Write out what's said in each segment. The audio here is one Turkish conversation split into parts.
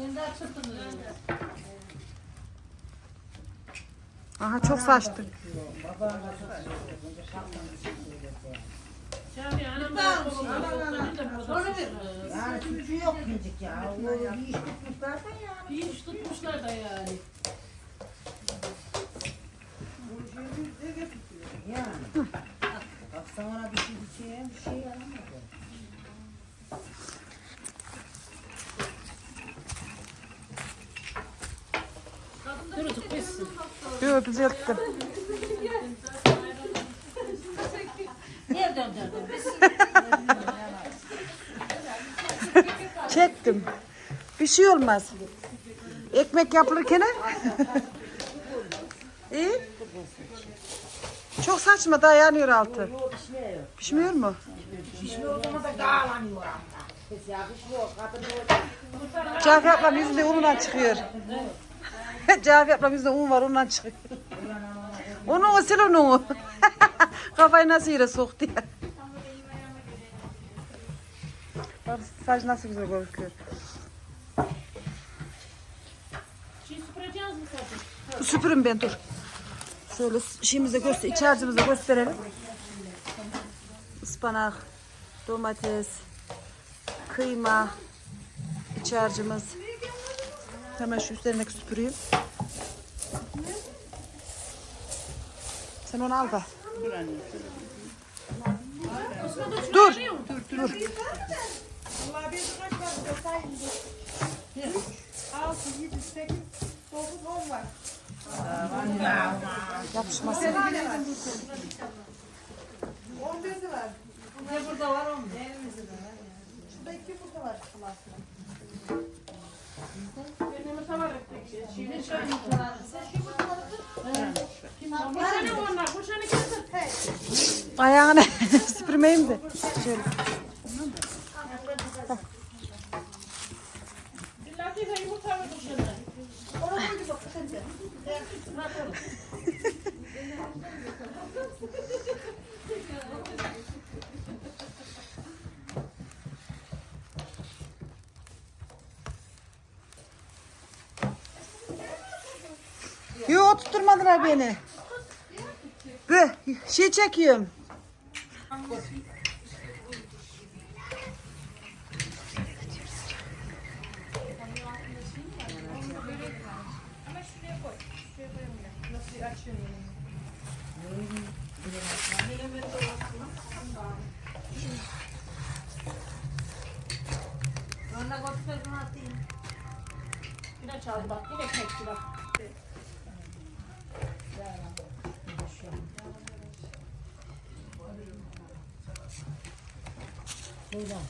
Kendi açıldım. Aha çok saçtı. Şafi anam da Sonra ver. Yani suçu yok gecik ya. O bir iş tutmuşlar da yani. Bir iş tutmuşlar da yani. Yani. Baksana bir şey bir şey bir Biz Çektim. Bir şey olmaz. Ekmek yapılırken İyi. Çok saçma daha yanıyor altı. Pişmiyor. Mu? Pişmiyor zaman da dağlanıyor. Cafer ablam yüzünde unundan çıkıyor. Cafer ablam un var ondan çıkıyor. Onu o sil onu. Kafayı nasıl yere soktu ya. Bak saç nasıl güzel gözüküyor. şey süpüreceğiz mi zaten? Süpürün ben dur. Şöyle şeyimize göster, iç harcımıza gösterelim. Ispanak, domates, kıyma, iç harcımız. Hemen şu üstlerine süpüreyim. Sen onu al da. Dur. Dur. Bir kaç var burada sayın dur. 6, 7, 8, 9, 10 var. Yapışmasın. 11 de var. Ne burada var onun? Şurada iki burada var. Benim tavar ettik. Ayağını süpürmeyeyim de. Şöyle. Bir latife yumurta ver bu sene. Ona koydu bak sen de. Yo tutturmadılar beni. Bu şey çekiyorum. Önüne koyup bunu atayım. Yine çal bak. Yine kekçi bak. Bismillah.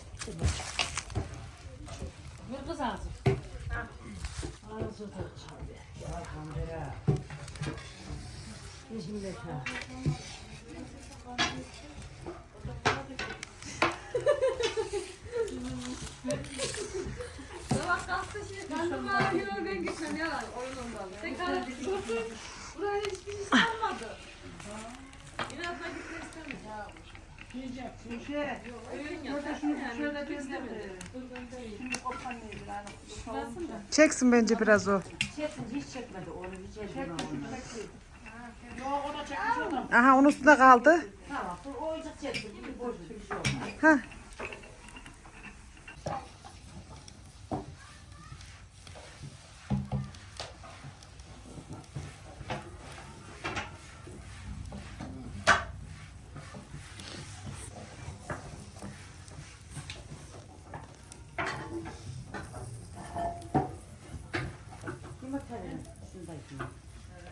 Ben de bana ben gitmem ya oyunundan. Tekrar çocuğum buraya hiçbir şey kalmadı. Çeksin bence biraz o. Çeksin hiç çekmedi onu hiç çekmedi o. Aha onun üstünde kaldı. Tamam oyuncak çekti. Şey. Ha.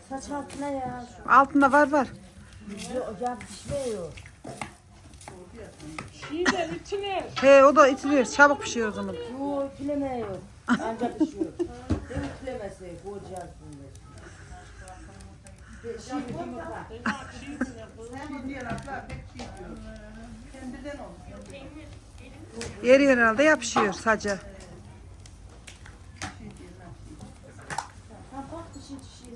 Saç altına ya. Altında var var. Yok ya pişmiyor. Şiirler içine. He o da itilir. Çabuk pişiyor o zaman. Yok pilemiyor. Ancak pişiyor. Değil mi pilemesi? Koyacağız olmuş. Eriyor herhalde yapışıyor sadece. Bitti.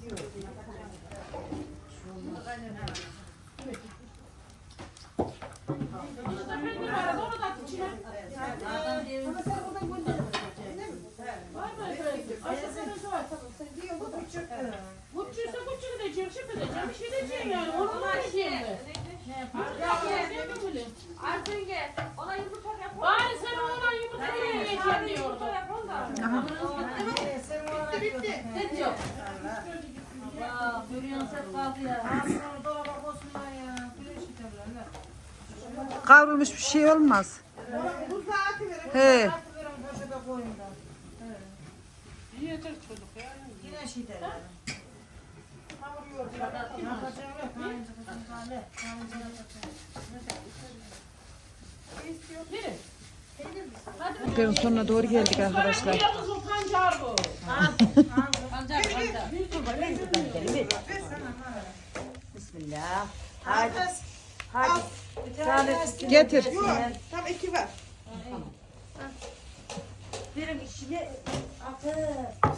Bitti. Bitti. Kavrulmuş bir şey olmaz. Buzluğa atıverin. He. Atıverin çocuk ya. Güneş. Aynı Ben sonuna doğru geldik arkadaşlar. Pancar pancar. Bismillah. Hadi. Hadi. Bir tane Getir. Yok. Tam iki var. Birim içine atı.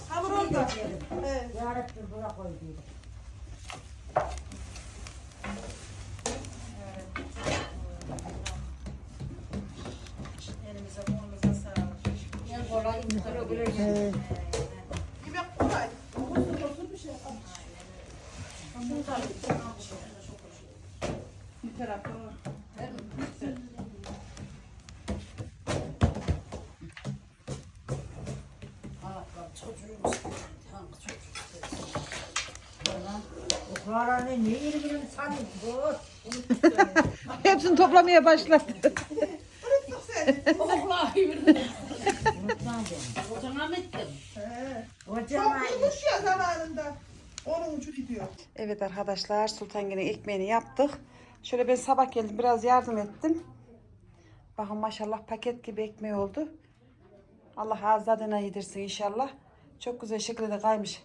Hamur oldu. Evet. Yarabbim buna koydum. Elimize kolumuza sağlık. He. Yemek Bir ne yeri bu. Hepsini toplamaya başladı. Vallahi billahi. Unutmam ben. Kocana mı ettim? He. Hocam Çok aynı. bulmuş ya. Onun ucu gidiyor. Evet arkadaşlar Sultangin'in ekmeğini yaptık. Şöyle ben sabah geldim biraz yardım ettim. Bakın maşallah paket gibi ekmeği oldu. Allah ağız tadına yedirsin inşallah. Çok güzel şekilde kaymış.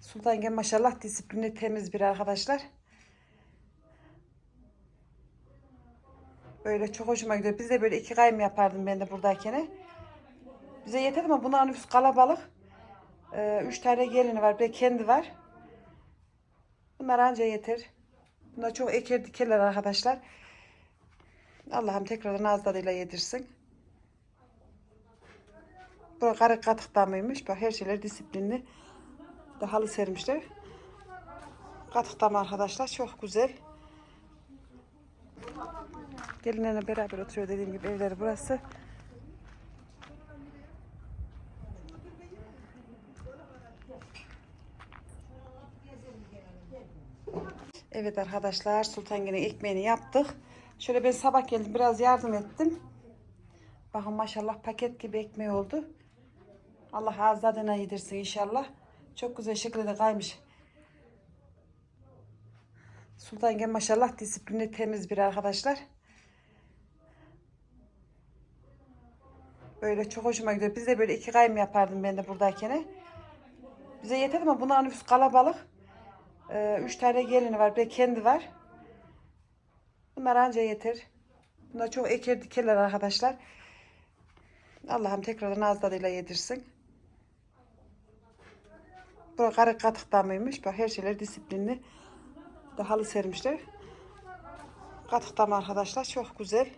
Sultangin maşallah disiplinli temiz bir arkadaşlar. Böyle çok hoşuma gidiyor. Biz de böyle iki kaym yapardım ben de buradakine. Bize yeter ama bunların nüfus kalabalık. Ee, üç tane gelini var. Bir kendi var. Bunlar anca yeter. Bunlar çok eker dikerler arkadaşlar. Allah'ım tekrardan ağız tadıyla yedirsin. Bu karı katık damıymış. Bak her şeyler disiplinli. De halı sermişler. Katık damı arkadaşlar. Çok güzel. Gelinlerle beraber oturuyor dediğim gibi evleri burası. Evet arkadaşlar Sultangin'in ekmeğini yaptık. Şöyle ben sabah geldim biraz yardım ettim. Bakın maşallah paket gibi ekmeği oldu. Allah ağız tadına yedirsin inşallah. Çok güzel şekilde kaymış. Sultangin maşallah disiplinli temiz bir arkadaşlar. Böyle çok hoşuma gidiyor. Biz de böyle iki kaym yapardım ben de buradakine. Bize yeter ama bunların nüfus kalabalık. Ee, üç tane gelini var. Bir de kendi var. Bunlar anca yeter. Bunlar çok eker dikerler arkadaşlar. Allah'ım tekrardan ağız tadıyla yedirsin. Bu karı katık damıymış. Bak her şeyler disiplinli. De halı sermişler. Katık damı arkadaşlar çok güzel.